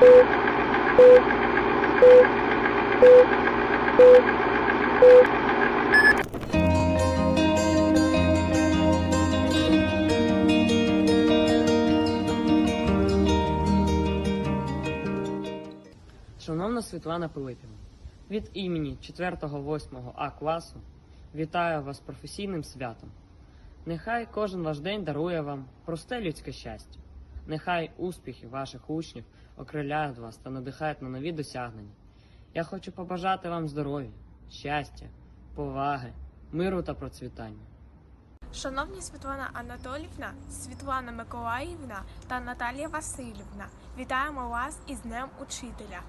Шановна Світлана Пилипівна, від імені 4-8 А класу вітаю вас професійним святом. Нехай кожен ваш день дарує вам просте людське щастя. Нехай успіхи ваших учнів окриляють вас та надихають на нові досягнення. Я хочу побажати вам здоров'я, щастя, поваги, миру та процвітання. Шановні Світлана Анатолівна, Світлана Миколаївна та Наталія Васильівна, вітаємо вас із Днем Учителя.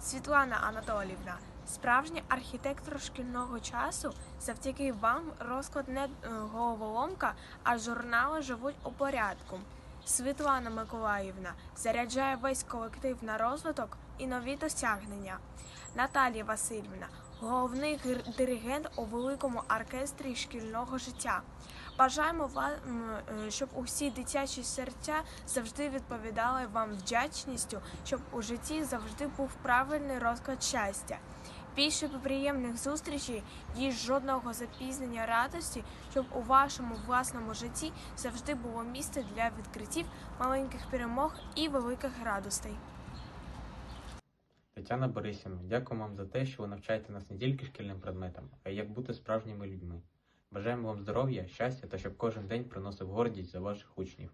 Світлана Анатолівна, справжній архітектор шкільного часу, завдяки вам розклад не е, головоломка, а журнали живуть у порядку. Світлана Миколаївна заряджає весь колектив на розвиток і нові досягнення. Наталія Васильівна, головний диригент у великому оркестрі шкільного життя. Бажаємо вам, е, щоб усі дитячі серця завжди відповідали вам вдячністю, щоб у житті завжди був правильний розклад щастя. Більше приємних зустрічей, ніж жодного запізнення радості, щоб у вашому власному житті завжди було місце для відкриттів, маленьких перемог і великих радостей. Тетяна Борисівна, дякую вам за те, що ви навчаєте нас не тільки шкільним предметам, а й як бути справжніми людьми. Бажаємо вам здоров'я, щастя та щоб кожен день приносив гордість за ваших учнів.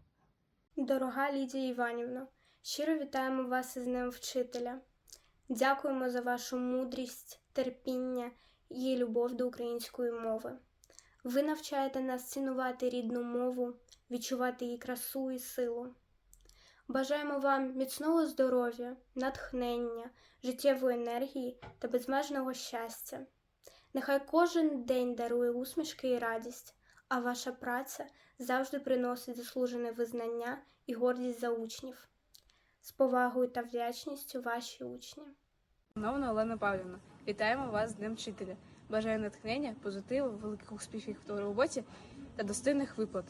Дорога Лідія Іванівна, щиро вітаємо вас із Днем Вчителя. Дякуємо за вашу мудрість, терпіння і любов до української мови. Ви навчаєте нас цінувати рідну мову, відчувати її красу і силу. Бажаємо вам міцного здоров'я, натхнення, життєвої енергії та безмежного щастя. Нехай кожен день дарує усмішки і радість, а ваша праця завжди приносить заслужене визнання і гордість за учнів. З повагою та вдячністю ваші учні. Шановна Олена Павлівна, вітаємо вас з Днем Вчителя. Бажаю натхнення, позитиву, великих успіхів в роботі та достойних виплат.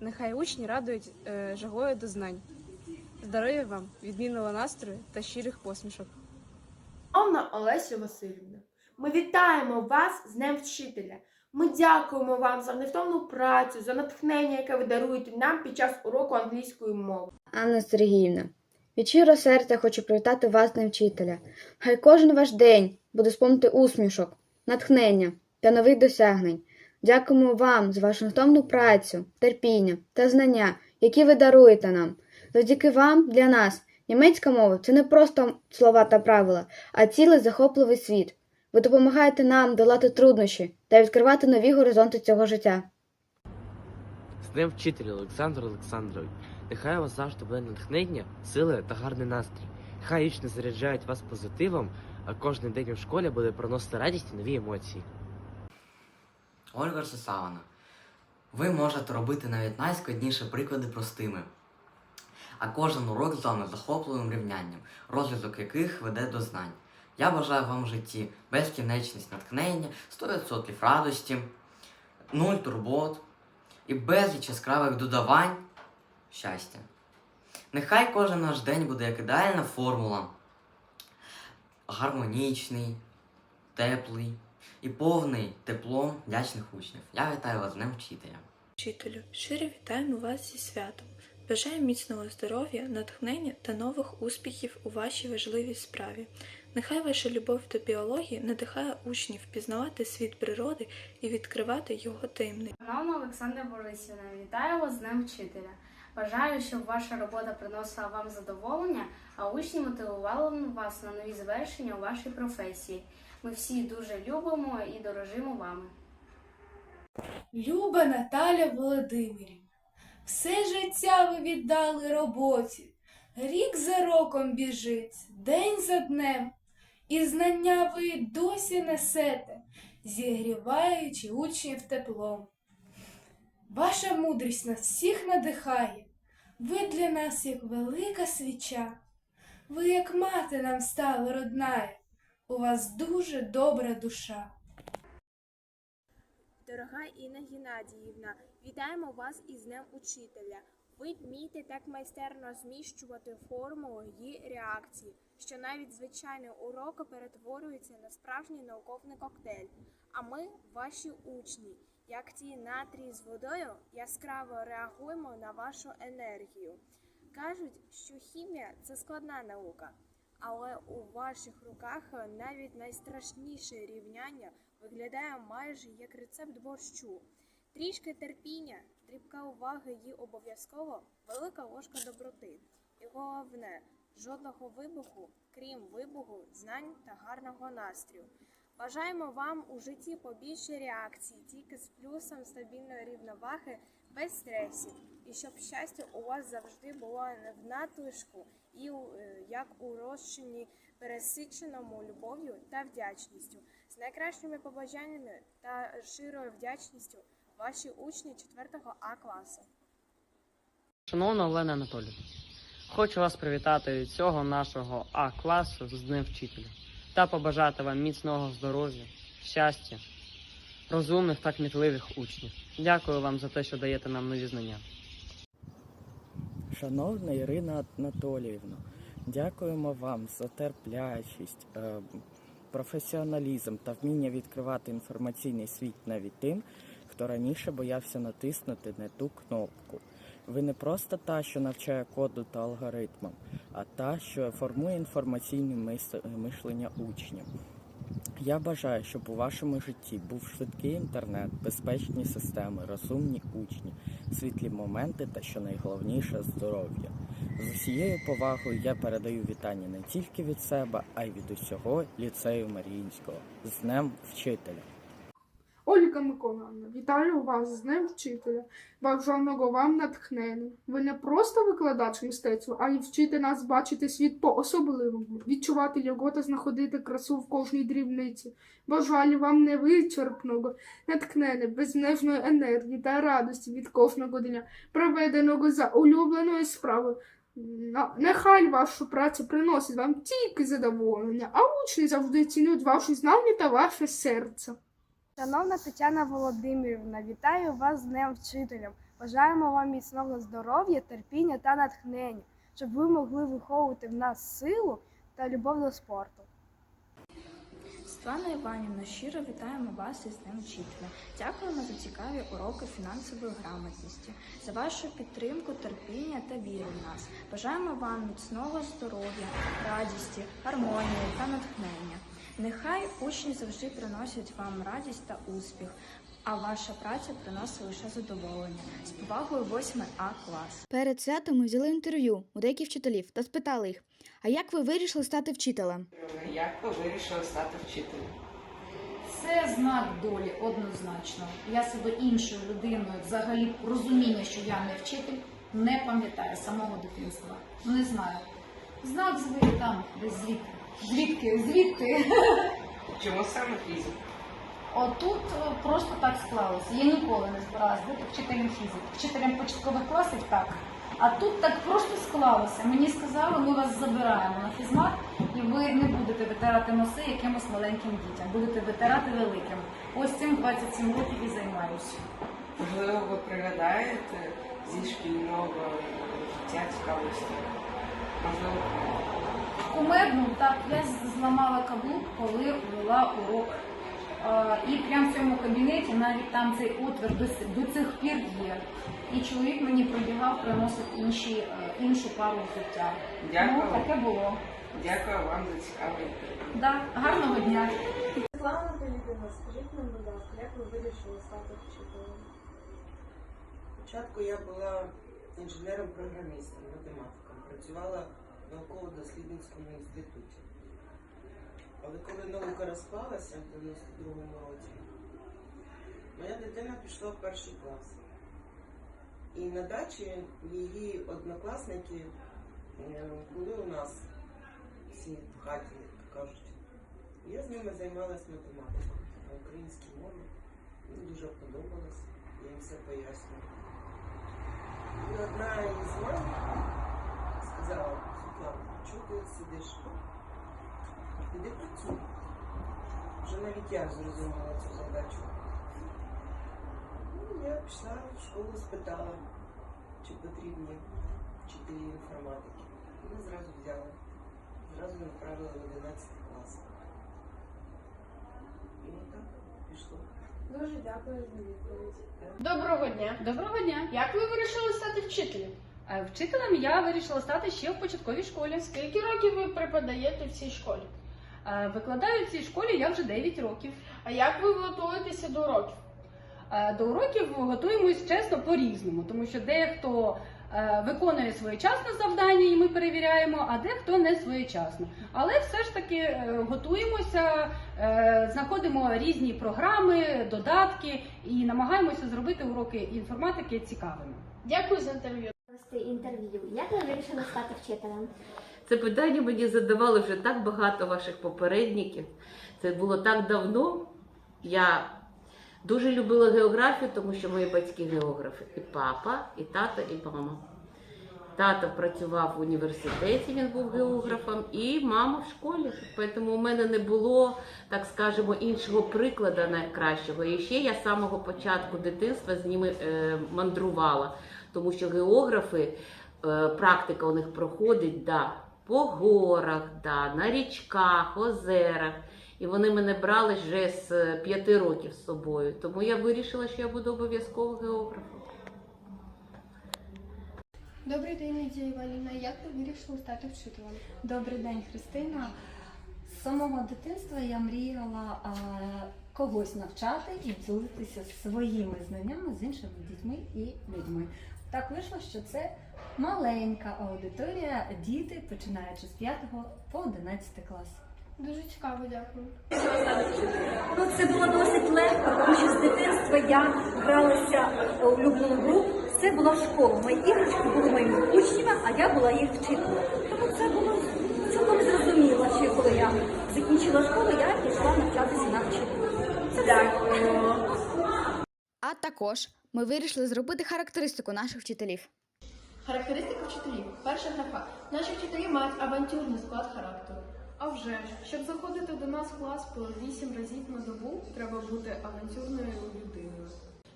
Нехай учні радують е, жагою до знань. Здоров'я вам, відмінного настрою та щирих посмішок. Шановна Олеся Васильівна, ми вітаємо вас з Днем Вчителя. Ми дякуємо вам за невтомну працю, за натхнення, яке ви даруєте нам під час уроку англійської мови. Анна Сергіївна, від щирого серця хочу привітати вас на вчителя. Хай кожен ваш день буде сповнити усмішок, натхнення та нових досягнень. Дякуємо вам за вашу невтомну працю, терпіння та знання, які ви даруєте нам. Завдяки вам для нас німецька мова це не просто слова та правила, а цілий захопливий світ. Ви допомагаєте нам долати труднощі та відкривати нові горизонти цього життя. З Днем вчителя Олександр Олександрович. Нехай вас завжди буде натхнення, сили та гарний настрій. Хай учні заряджають вас позитивом, а кожен день у школі буде приносити радість і нові емоції. Ольга Рсисавана, ви можете робити навіть найскладніші приклади простими, а кожен урок з вами захопливим рівнянням, розвиток яких веде до знань. Я бажаю вам в житті безкінечність натхнення, 100% радості, нуль турбот і безліч яскравих додавань щастя. Нехай кожен наш день буде як ідеальна формула, гармонічний, теплий і повний теплом вдячних учнів. Я вітаю вас з Днем Вчителя. Вчителю, щиро вітаємо вас зі святом. Бажаю міцного здоров'я, натхнення та нових успіхів у вашій важливій справі. Нехай ваша любов до біології надихає учнів пізнавати світ природи і відкривати його таємниці. Шановна Олександра Борисівна, вітаю вас з Днем Вчителя. Бажаю, щоб ваша робота приносила вам задоволення, а учні мотивували вас на нові звершення у вашій професії. Ми всі дуже любимо і дорожимо вами. Люба Наталя Володимирівна, все життя ви віддали роботі. Рік за роком біжить, день за днем, і знання ви досі несете, зігріваючи учнів теплом. Ваша мудрість нас всіх надихає, ви для нас як велика свіча, ви як мати нам стали роднає, у вас дуже добра душа. Дорога Інна Геннадіївна, вітаємо вас із Днем Учителя. Ви вмієте так майстерно зміщувати формулу і реакції, що навіть звичайний урок перетворюється на справжній науковий коктейль. А ми, ваші учні, як ті натрій з водою, яскраво реагуємо на вашу енергію. Кажуть, що хімія це складна наука, але у ваших руках навіть найстрашніше рівняння виглядає майже як рецепт борщу. Трішки терпіння, дрібка уваги і обов'язково велика ложка доброти. І головне, жодного вибуху, крім вибуху, знань та гарного настрою. Бажаємо вам у житті побільше реакцій, тільки з плюсом стабільної рівноваги, без стресів. І щоб щастя у вас завжди було не в надлишку, і у- е, як у розчині пересиченому любов'ю та вдячністю. З найкращими побажаннями та щирою вдячністю ваші учні 4 А класу. Шановна Олена Анатолійовна, хочу вас привітати від цього нашого А класу з Днем вчителя та побажати вам міцного здоров'я, щастя, розумних та кмітливих учнів. Дякую вам за те, що даєте нам нові знання. Шановна Ірина Анатоліївна, дякуємо вам за терплячість, е, професіоналізм та вміння відкривати інформаційний світ навіть тим, хто раніше боявся натиснути не ту кнопку. Ви не просто та, що навчає коду та алгоритмам, а та, що формує інформаційне мишлення учнів. Я бажаю, щоб у вашому житті був швидкий інтернет, безпечні системи, розумні учні, світлі моменти та, що найголовніше, здоров'я. З усією повагою я передаю вітання не тільки від себе, а й від усього ліцею Маріїнського. З Днем Вчителя! Ольга Миколаївна, вітаю вас з Днем Вчителя. Бажаного вам натхнення. Ви не просто викладач мистецтва, а й вчите нас бачити світ по-особливому, відчувати його та знаходити красу в кожній дрібниці. Бажаю вам невичерпного натхнення, безмежної енергії та радості від кожного дня, проведеного за улюбленою справою. Нехай ваша праця приносить вам тільки задоволення, а учні завжди цінують ваші знання та ваше серце. Шановна Тетяна Володимирівна, вітаю вас з Днем Вчителя. Бажаємо вам міцного здоров'я, терпіння та натхнення, щоб ви могли виховувати в нас силу та любов до спорту. Світлана Іванівна, щиро вітаємо вас із Днем Вчителя. Дякуємо за цікаві уроки фінансової грамотності, за вашу підтримку, терпіння та віру в нас. Бажаємо вам міцного здоров'я, радісті, гармонії та натхнення. Нехай учні завжди приносять вам радість та успіх, а ваша праця приносить лише задоволення. З повагою 8 А клас. Перед святом ми взяли інтерв'ю у деяких вчителів та спитали їх, а як ви вирішили стати вчителем? Як ви вирішили стати вчителем? Це знак долі однозначно. Я себе іншою людиною, взагалі розуміння, що я не вчитель, не пам'ятаю самого дитинства. Ну не знаю. Знак звідти там, десь звідки. Звідки? Звідки? Чому саме фізика? Отут е, просто так склалося. Я ніколи не збиралася бути вчителем фізики. Вчителем початкових класів так. А тут так просто склалося. Мені сказали, ми вас забираємо на фізмат, і ви не будете витирати носи якимось маленьким дітям, будете витирати великим. Ось цим 27 років і займаюся. Можливо, ви пригадаєте зі шкільного життя цікаву історію? Можливо, Кумедну, так, я зламала каблук, коли вела урок. І прямо в цьому кабінеті навіть там цей отвір до, цих пір є. І чоловік мені пробігав, приносив інші, е, іншу пару взуття. Дякую. Ну, таке було. дякую вам за цікаве. Да. Гарного дня. Світлана Анатолійовна, скажіть нам, будь ласка, як ви вирішили стати вчителем? Спочатку я була інженером-програмістом, математиком, працювала науково-дослідницькому інституті. Але коли наука розпалася в 92-му році, моя дитина пішла в перший клас. І на дачі її однокласники були у нас всі в хаті, як кажуть. Я з ними займалася математикою на українській мові. Мені дуже подобалось, я їм все пояснювала. І одна із мам сказала, чого ти сидиш? Іди працюй. Вже навіть я зрозуміла цю задачу. Ну, я пішла в школу, спитала, чи потрібні вчителі інформатики. Вони зразу взяли, зразу направили в 11 клас. І отак пішло. Дуже дякую за відповідь. Доброго дня. Доброго дня. Як ви вирішили стати вчителем? Вчителем я вирішила стати ще в початковій школі. Скільки років ви преподаєте в цій школі? Викладаю в цій школі я вже 9 років. А як ви готуєтеся до уроків? До уроків готуємось чесно по-різному, тому що дехто е, виконує своєчасно завдання і ми перевіряємо, а дехто не своєчасно. Але все ж таки е, готуємося, е, знаходимо різні програми, додатки і намагаємося зробити уроки інформатики цікавими. Дякую за інтерв'ю. Інтерв'ю. Як ви вирішили стати вчителем? Це питання мені задавали вже так багато ваших попередників. Це було так давно. Я дуже любила географію, тому що мої батьки географи. І папа, і тато, і мама. Тато працював в університеті, він був географом, і мама в школі. Тому у мене не було, так скажемо, іншого прикладу найкращого. І ще я з самого початку дитинства з ними е, мандрувала, тому що географи, е, практика у них проходить да, по горах, да, на річках, озерах. І вони мене брали вже з е, п'яти років з собою. Тому я вирішила, що я буду обов'язково географом. Добрий день, Лідія Іванівна. Як ви вирішили стати вчителем? Добрий день, Христина. З самого дитинства я мріяла а, когось навчати і ділитися своїми знаннями з іншими дітьми і людьми. Так вийшло, що це маленька аудиторія, діти, починаючи з 5 по 11 клас. Дуже цікаво, дякую. Ну, це було досить легко, тому що з дитинства я гралася в улюблену гру. Це була школа. Мої іграшки були моїми учнями, а я була їх вчителем. Тому це було цілком зрозуміло, що коли я закінчила школу, я пішла навчатися на вчителя. Це Дякую. А також ми вирішили зробити характеристику наших вчителів. Характеристика вчителів. Перша графа. Наші вчителі мають авантюрний склад характеру. А вже ж, щоб заходити до нас в клас по 8 разів на добу, треба бути авантюрною людиною.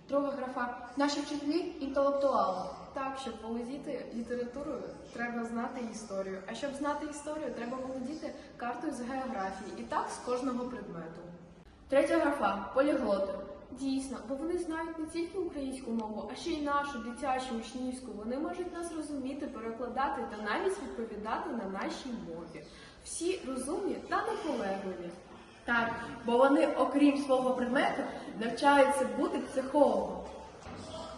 Друга графа. Наші вчителі інтелектуали. Так, щоб володіти літературою, треба знати історію. А щоб знати історію, треба володіти картою з географії. І так з кожного предмету. Третя графа. Поліглоти. Дійсно, бо вони знають не тільки українську мову, а ще й нашу дитячу учнівську. Вони можуть нас розуміти, перекладати та навіть відповідати на нашій мові. Всі розумні та наполегливі. Так, бо вони, окрім свого предмету, навчаються бути психологом.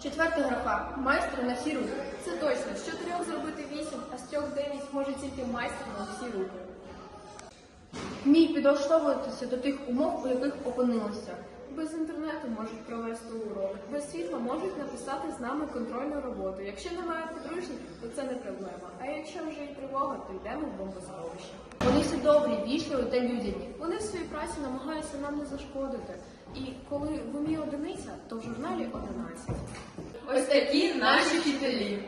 Четверта графа майстер на всі руки. Це точно, з чотирьох зробити вісім, а з трьох дев'ять може тільки майстер на всі руки. Вмій підлаштовуватися до тих умов, у яких опинилися. Без інтернету можуть провести урок, без світла можуть написати з нами контрольну роботу. Якщо немає підручників, то це не проблема. А якщо вже і тривога, то йдемо в бомбосховище. Вони всі добрі, вічливі та людяні. Вони в своїй праці намагаються нам не зашкодити. І коли в умі одиниця, то в журналі 11. Ось такі наші вчителі.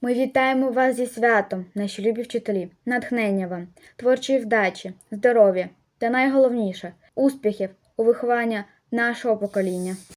Ми вітаємо вас зі святом, наші любі вчителі, натхнення вам, творчої вдачі, здоров'я та найголовніше успіхів у вихованні нашого покоління.